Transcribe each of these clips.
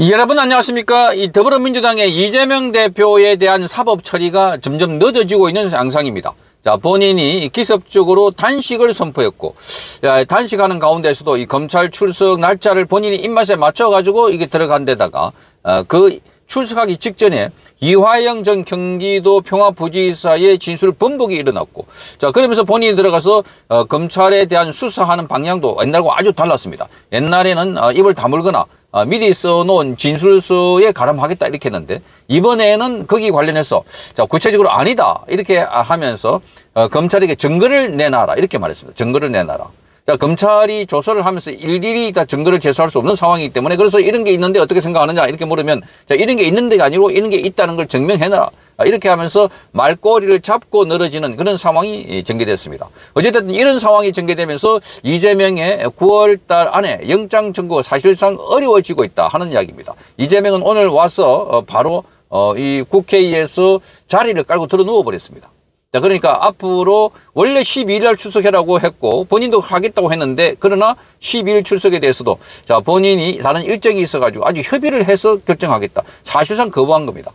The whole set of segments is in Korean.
여러분 안녕하십니까? 이 더불어민주당의 이재명 대표에 대한 사법 처리가 점점 늦어지고 있는 양상입니다. 자 본인이 기습적으로 단식을 선포했고 야, 단식하는 가운데서도 이 검찰 출석 날짜를 본인이 입맛에 맞춰 가지고 이게 들어간 데다가 어, 그 출석하기 직전에 이화영 전 경기도 평화부지사의 진술 번복이 일어났고 자 그러면서 본인이 들어가서 어, 검찰에 대한 수사하는 방향도 옛날과 아주 달랐습니다. 옛날에는 어, 입을 다물거나 어, 미리 써놓은 진술서에 가름하겠다 이렇게 했는데 이번에는 거기 관련해서 자 구체적으로 아니다 이렇게 하면서 어, 검찰에게 증거를 내놔라 이렇게 말했습니다. 증거를 내놔라. 자, 검찰이 조사를 하면서 일일이 다 증거를 제시할 수 없는 상황이기 때문에 그래서 이런 게 있는데 어떻게 생각하느냐 이렇게 물으면 자, 이런 게 있는 데가 아니고 이런 게 있다는 걸 증명해놔라. 아, 이렇게 하면서 말꼬리를 잡고 늘어지는 그런 상황이 전개됐습니다. 어쨌든 이런 상황이 전개되면서 이재명의 9월 달 안에 영장 청구가 사실상 어려워지고 있다 하는 이야기입니다. 이재명은 오늘 와서 어, 바로 어, 이 국회에서 자리를 깔고 들어 누워 버렸습니다. 자, 그러니까 앞으로 원래 12일 날 출석해라고 했고 본인도 하겠다고 했는데 그러나 12일 출석에 대해서도 자, 본인이 다른 일정이 있어가지고 아주 협의를 해서 결정하겠다. 사실상 거부한 겁니다.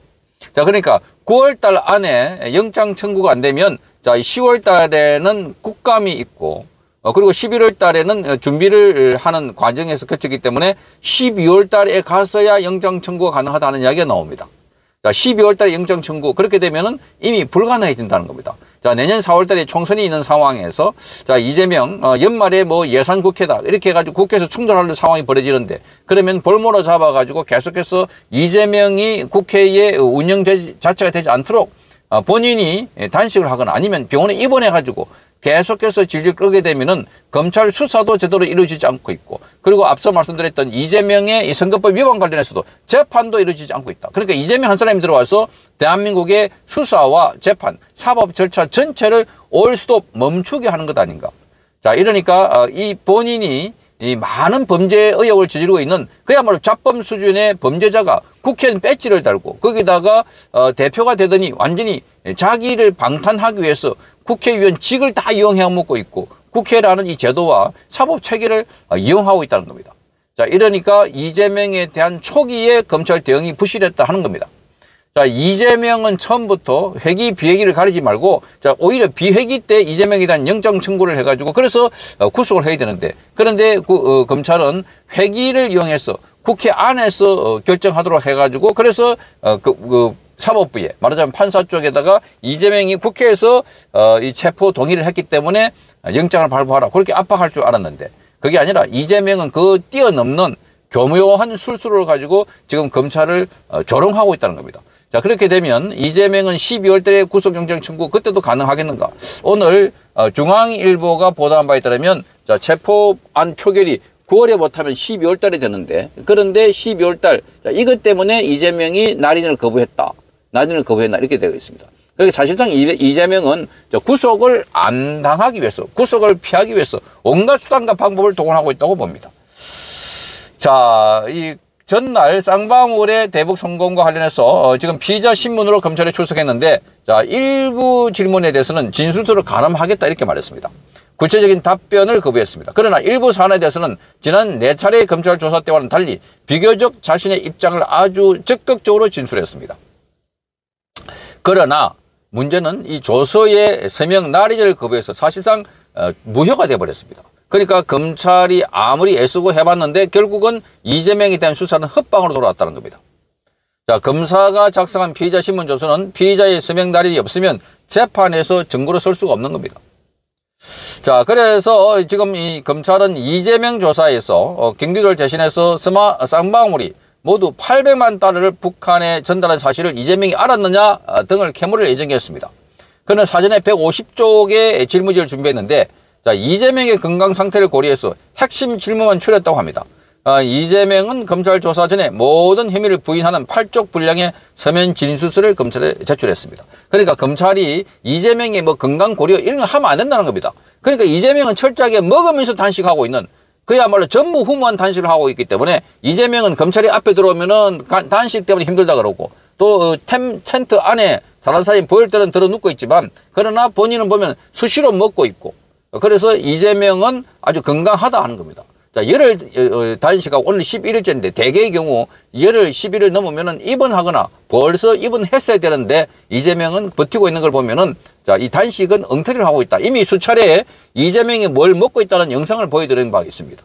자, 그러니까 9월 달 안에 영장 청구가 안 되면 자, 10월 달에는 국감이 있고 어, 그리고 11월 달에는 준비를 하는 과정에서 거쳤기 때문에 12월 달에 가서야 영장 청구가 가능하다는 이야기가 나옵니다. 자, 12월 달에 영장 청구 그렇게 되면은 이미 불가능해진다는 겁니다. 자, 내년 4월 달에 총선이 있는 상황에서 자, 이재명 어, 연말에 뭐 예산 국회다. 이렇게 해 가지고 국회에서 충돌하는 상황이 벌어지는데 그러면 볼모로 잡아 가지고 계속해서 이재명이 국회의 운영 자체가 되지 않도록 어, 본인이 단식을 하거나 아니면 병원에 입원해 가지고 계속해서 질질 끌게 되면은 검찰 수사도 제대로 이루어지지 않고 있고 그리고 앞서 말씀드렸던 이재명의 이 선거법 위반 관련해서도 재판도 이루어지지 않고 있다. 그러니까 이재명 한 사람이 들어와서 대한민국의 수사와 재판, 사법 절차 전체를 올 수도 멈추게 하는 것 아닌가. 자, 이러니까 어, 이 본인이 이 많은 범죄 의혹을 저지르고 있는 그야말로 잡범 수준의 범죄자가 국회의원 배지를 달고 거기다가 어, 대표가 되더니 완전히 자기를 방탄하기 위해서 국회의원직을 다 이용해 먹고 있고 국회라는 이 제도와 사법 체계를 어, 이용하고 있다는 겁니다. 자, 이러니까 이재명에 대한 초기에 검찰 대응이 부실했다 하는 겁니다. 자, 이재명은 처음부터 회기 비회기를 가리지 말고 자, 오히려 비회기 때 이재명에 대한 영장 청구를 해가지고 그래서 어, 구속을 해야 되는데 그런데 그, 어, 검찰은 회기를 이용해서 국회 안에서 어, 결정하도록 해가지고 그래서 어, 그, 그 사법부에 말하자면 판사 쪽에다가 이재명이 국회에서 어, 이 체포 동의를 했기 때문에 영장을 발부하라 그렇게 압박할 줄 알았는데 그게 아니라 이재명은 그 뛰어넘는 교묘한 술수를 가지고 지금 검찰을 어, 조롱하고 있다는 겁니다. 자 그렇게 되면 이재명은 12월 달에 구속영장 청구 그때도 가능하겠는가? 오늘 어, 중앙일보가 보도한 바에 따르면 자 체포안 표결이 9월에 못하면 12월 달에 되는데 그런데 12월 달 자, 이것 때문에 이재명이 날인을 거부했다. 날인을 거부했나 이렇게 되어 있습니다. 그러니까 사실상 이재명은 구속을 안 당하기 위해서 구속을 피하기 위해서 온갖 수단과 방법을 동원하고 있다고 봅니다. 자, 이 전날 쌍방울의 대북 성공과 관련해서 어, 지금 피의자 신문으로 검찰에 출석했는데 자, 일부 질문에 대해서는 진술서를 가름하겠다 이렇게 말했습니다. 구체적인 답변을 거부했습니다. 그러나 일부 사안에 대해서는 지난 네 차례의 검찰 조사 때와는 달리 비교적 자신의 입장을 아주 적극적으로 진술했습니다. 그러나 문제는 이 조서의 서명 날인을 거부해서 사실상 어, 무효가 되어버렸습니다. 그러니까 검찰이 아무리 애쓰고 해봤는데 결국은 이재명에 대한 수사는 헛방으로 돌아왔다는 겁니다. 자, 검사가 작성한 피의자 신문 조서는 피의자의 서명 날인이 없으면 재판에서 증거로 쓸 수가 없는 겁니다. 자, 그래서 지금 이 검찰은 이재명 조사에서 어, 경기도를 대신해서 스마, 쌍방울이 모두 800만 달러를 북한에 전달한 사실을 이재명이 알았느냐 어, 등을 캐물을 예정했습니다. 그는 사전에 150쪽의 질문지를 준비했는데 자, 이재명의 건강 상태를 고려해서 핵심 질문만 추렸다고 합니다. 어, 이재명은 검찰 조사 전에 모든 혐의를 부인하는 8쪽 분량의 서면 진술서를 검찰에 제출했습니다. 그러니까 검찰이 이재명의 뭐 건강 고려 이런 거 하면 안 된다는 겁니다. 그러니까 이재명은 철저하게 먹으면서 단식하고 있는 그야말로 전부 후무한 단식을 하고 있기 때문에 이재명은 검찰이 앞에 들어오면은 단식 때문에 힘들다 그러고 또 어, 템, 텐트 안에 사람 사진 보일 때는 들어 눕고 있지만 그러나 본인은 보면 수시로 먹고 있고 그래서 이재명은 아주 건강하다 하는 겁니다. 자, 열흘 어, 단식하고 오늘 11일째인데 대개의 경우 열흘 11일 넘으면은 입원하거나 벌써 입원했어야 되는데 이재명은 버티고 있는 걸 보면은 자, 이 단식은 엉터리를 하고 있다. 이미 수차례 이재명이 뭘 먹고 있다는 영상을 보여드린 바가 있습니다.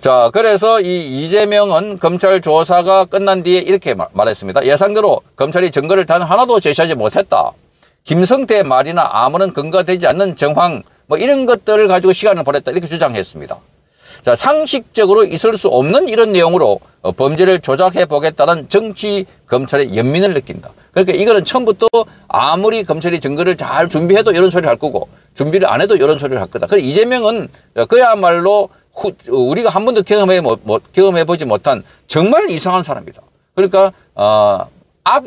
자, 그래서 이 이재명은 검찰 조사가 끝난 뒤에 이렇게 말했습니다. 예상대로 검찰이 증거를 단 하나도 제시하지 못했다. 김성태 말이나 아무런 근거가 되지 않는 정황 뭐 이런 것들을 가지고 시간을 보냈다 이렇게 주장했습니다. 자, 상식적으로 있을 수 없는 이런 내용으로 어, 범죄를 조작해 보겠다는 정치 검찰의 연민을 느낀다. 그러니까 이거는 처음부터 아무리 검찰이 증거를 잘 준비해도 이런 소리를 할 거고 준비를 안 해도 이런 소리를 할 거다. 그래 이재명은 그야말로 후, 우리가 한 번도 경험해 뭐, 뭐, 경험해 보지 못한 정말 이상한 사람이다. 그러니까 어, 악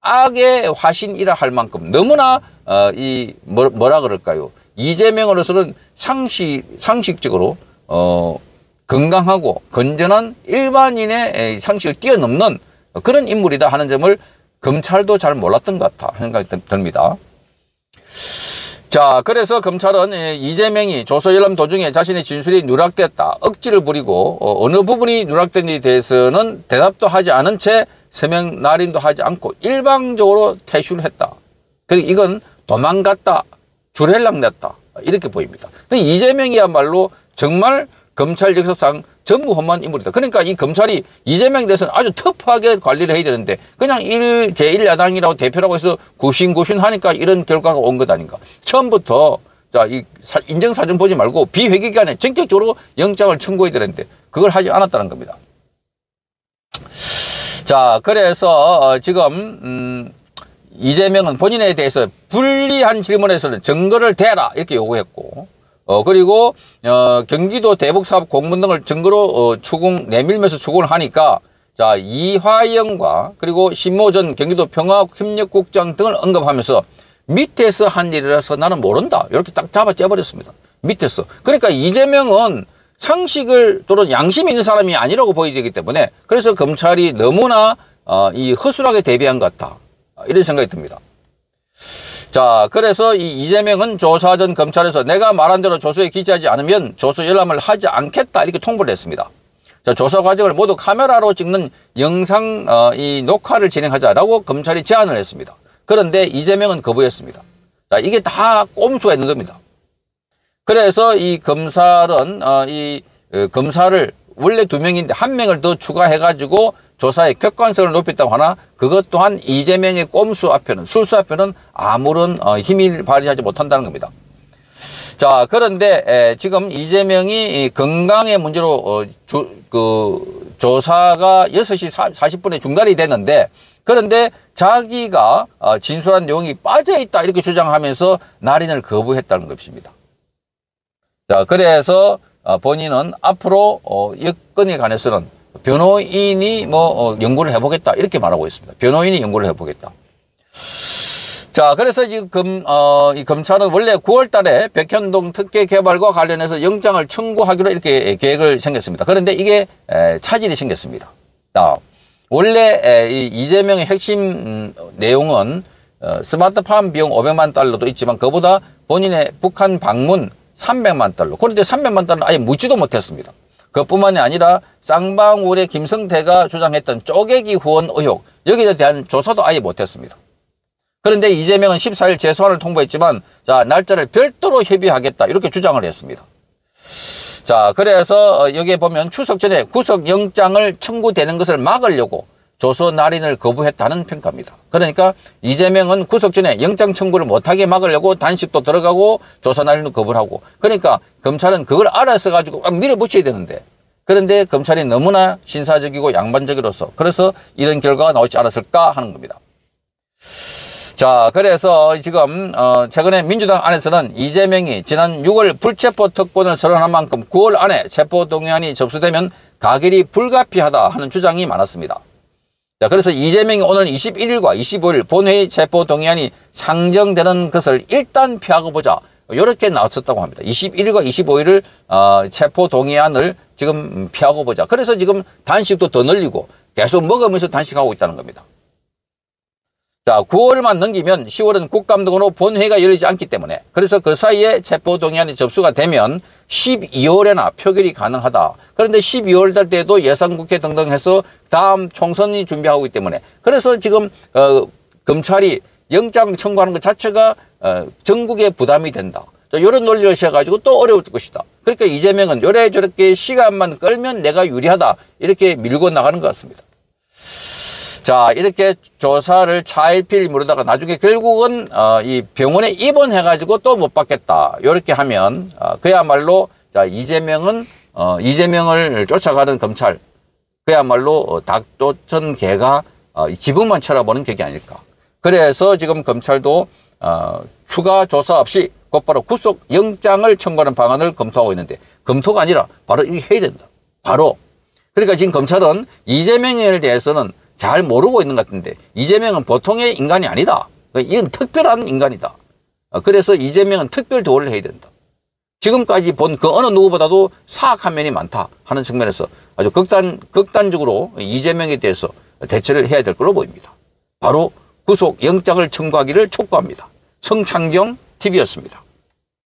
악의 화신이라 할 만큼 너무나 어, 이 뭐, 뭐라 그럴까요? 이재명으로서는 상식 상식적으로 어, 건강하고 건전한 일반인의 상식을 뛰어넘는 그런 인물이다 하는 점을 검찰도 잘 몰랐던 것 같아 생각이 듭니다. 자, 그래서 검찰은 이재명이 조서열람 도중에 자신의 진술이 누락됐다. 억지를 부리고 어, 느 부분이 누락된에 대해서는 대답도 하지 않은 채 서명 날인도 하지 않고 일방적으로 퇴출을 했다. 그리고 이건 도망갔다. 줄헬락 냈다. 이렇게 보입니다. 이재명이야말로 정말 검찰 역사상 전무후무한 인물이다. 그러니까 이 검찰이 이재명에 대해서는 아주 터프하게 관리를 해야 되는데 그냥 일, 제1야당이라고 대표라고 해서 구신구신 하니까 이런 결과가 온 것 아닌가. 처음부터 자, 이 인정사정 보지 말고 비회계기관에 전격적으로 영장을 청구해야 되는데 그걸 하지 않았다는 겁니다. 자, 그래서 어, 지금 음, 이재명은 본인에 대해서 불리한 질문에서는 증거를 대라 이렇게 요구했고 어, 그리고, 어, 경기도 대북사업 공문 등을 증거로, 어, 추궁, 내밀면서 추궁을 하니까, 자, 이화영과 그리고 신모 전 경기도 평화협력국장 등을 언급하면서 밑에서 한 일이라서 나는 모른다. 이렇게 딱 잡아 째버렸습니다. 밑에서. 그러니까 이재명은 상식을 또는 양심 있는 사람이 아니라고 보이기 때문에 그래서 검찰이 너무나 어, 이 허술하게 대비한 것 같다. 이런 생각이 듭니다. 자, 그래서 이 이재명은 조사 전 검찰에서 내가 말한 대로 조서에 기재하지 않으면 조서 열람을 하지 않겠다 이렇게 통보를 했습니다. 자, 조사 과정을 모두 카메라로 찍는 영상 어, 이 녹화를 진행하자라고 검찰이 제안을 했습니다. 그런데 이재명은 거부했습니다. 자, 이게 다 꼼수가 있는 겁니다. 그래서 이 검찰은 어, 이 어, 검사를 원래 두 명인데 한 명을 더 추가해가지고 조사의 객관성을 높였다고 하나 그것 또한 이재명의 꼼수 앞에는 술수 앞에는 아무런 어, 힘을 발휘하지 못한다는 겁니다. 자 그런데 에, 지금 이재명이 건강의 문제로 어, 주, 그 조사가 6시 40분에 중단이 됐는데 그런데 자기가 어, 진술한 내용이 빠져있다 이렇게 주장하면서 날인을 거부했다는 것입니다. 자 그래서 어, 본인은 앞으로 어, 여건에 관해서는 변호인이 뭐 어, 연구를 해보겠다 이렇게 말하고 있습니다. 변호인이 연구를 해보겠다. 자, 그래서 지금 검, 어, 이 검찰은 원래 9월 달에 백현동 특혜 개발과 관련해서 영장을 청구하기로 이렇게 계획을 생겼습니다. 그런데 이게 에, 차질이 생겼습니다. 자, 원래 에, 이 이재명의 핵심 음, 내용은 어, 스마트팜 비용 500만 달러도 있지만 그보다 본인의 북한 방문 300만 달러. 그런데 300만 달러는 아예 묻지도 못했습니다. 그뿐만이 아니라 쌍방울의 김성태가 주장했던 쪼개기 후원 의혹 여기에 대한 조사도 아예 못했습니다. 그런데 이재명은 14일 재소환을 통보했지만 자 날짜를 별도로 협의하겠다 이렇게 주장을 했습니다. 자 그래서 어, 여기에 보면 추석 전에 구속영장을 청구되는 것을 막으려고 조서 날인을 거부했다는 평가입니다. 그러니까 이재명은 구속 전에 영장 청구를 못하게 막으려고 단식도 들어가고 조서 날인도 거부를 하고 그러니까 검찰은 그걸 알아서 가지고 막 밀어붙여야 되는데 그런데 검찰이 너무나 신사적이고 양반적이로서 그래서 이런 결과가 나오지 않았을까 하는 겁니다. 자, 그래서 지금 어 최근에 민주당 안에서는 이재명이 지난 6월 불체포 특권을 선언한 만큼 9월 안에 체포 동의안이 접수되면 가결이 불가피하다 하는 주장이 많았습니다. 자, 그래서 이재명이 오늘 21일과 25일 본회의 체포 동의안이 상정되는 것을 일단 피하고 보자. 이렇게 나왔었다고 합니다. 21일과 25일을 어, 체포 동의안을 지금 피하고 보자. 그래서 지금 단식도 더 늘리고 계속 먹으면서 단식하고 있다는 겁니다. 자, 9월만 넘기면 10월은 국감 등으로 본회의가 열리지 않기 때문에 그래서 그 사이에 체포동의안이 접수가 되면 12월에나 표결이 가능하다. 그런데 12월 달 때도 예산국회 등등 해서 다음 총선이 준비하고 있기 때문에 그래서 지금 어, 검찰이 영장 청구하는 것 자체가 어, 전국에 부담이 된다. 자, 이런 논리를 세가지고 또 어려울 것이다. 그러니까 이재명은 요래저렇게 시간만 끌면 내가 유리하다. 이렇게 밀고 나가는 것 같습니다. 자, 이렇게 조사를 차일피일 미루다가 나중에 결국은 어, 이 병원에 입원해 가지고 또 못 받겠다. 이렇게 하면 어, 그야말로 자, 이재명은 어, 이재명을 쫓아가는 검찰 그야말로 어, 닭도천 개가 어, 지붕만 쳐다보는 격이 아닐까. 그래서 지금 검찰도 어, 추가 조사 없이 곧바로 구속 영장을 청구하는 방안을 검토하고 있는데 검토가 아니라 바로 이게 해야 된다. 바로. 그러니까 지금 검찰은 이재명에 대해서는 잘 모르고 있는 것 같은데 이재명은 보통의 인간이 아니다. 이건 특별한 인간이다. 어, 그래서 이재명은 특별 도를 해야 된다. 지금까지 본 그 어느 누구보다도 사악한 면이 많다 하는 측면에서 아주 극단, 극단적으로 이재명에 대해서 대처를 해야 될 걸로 보입니다. 바로 구속 영장을 청구하기를 촉구합니다. 성창경 TV였습니다.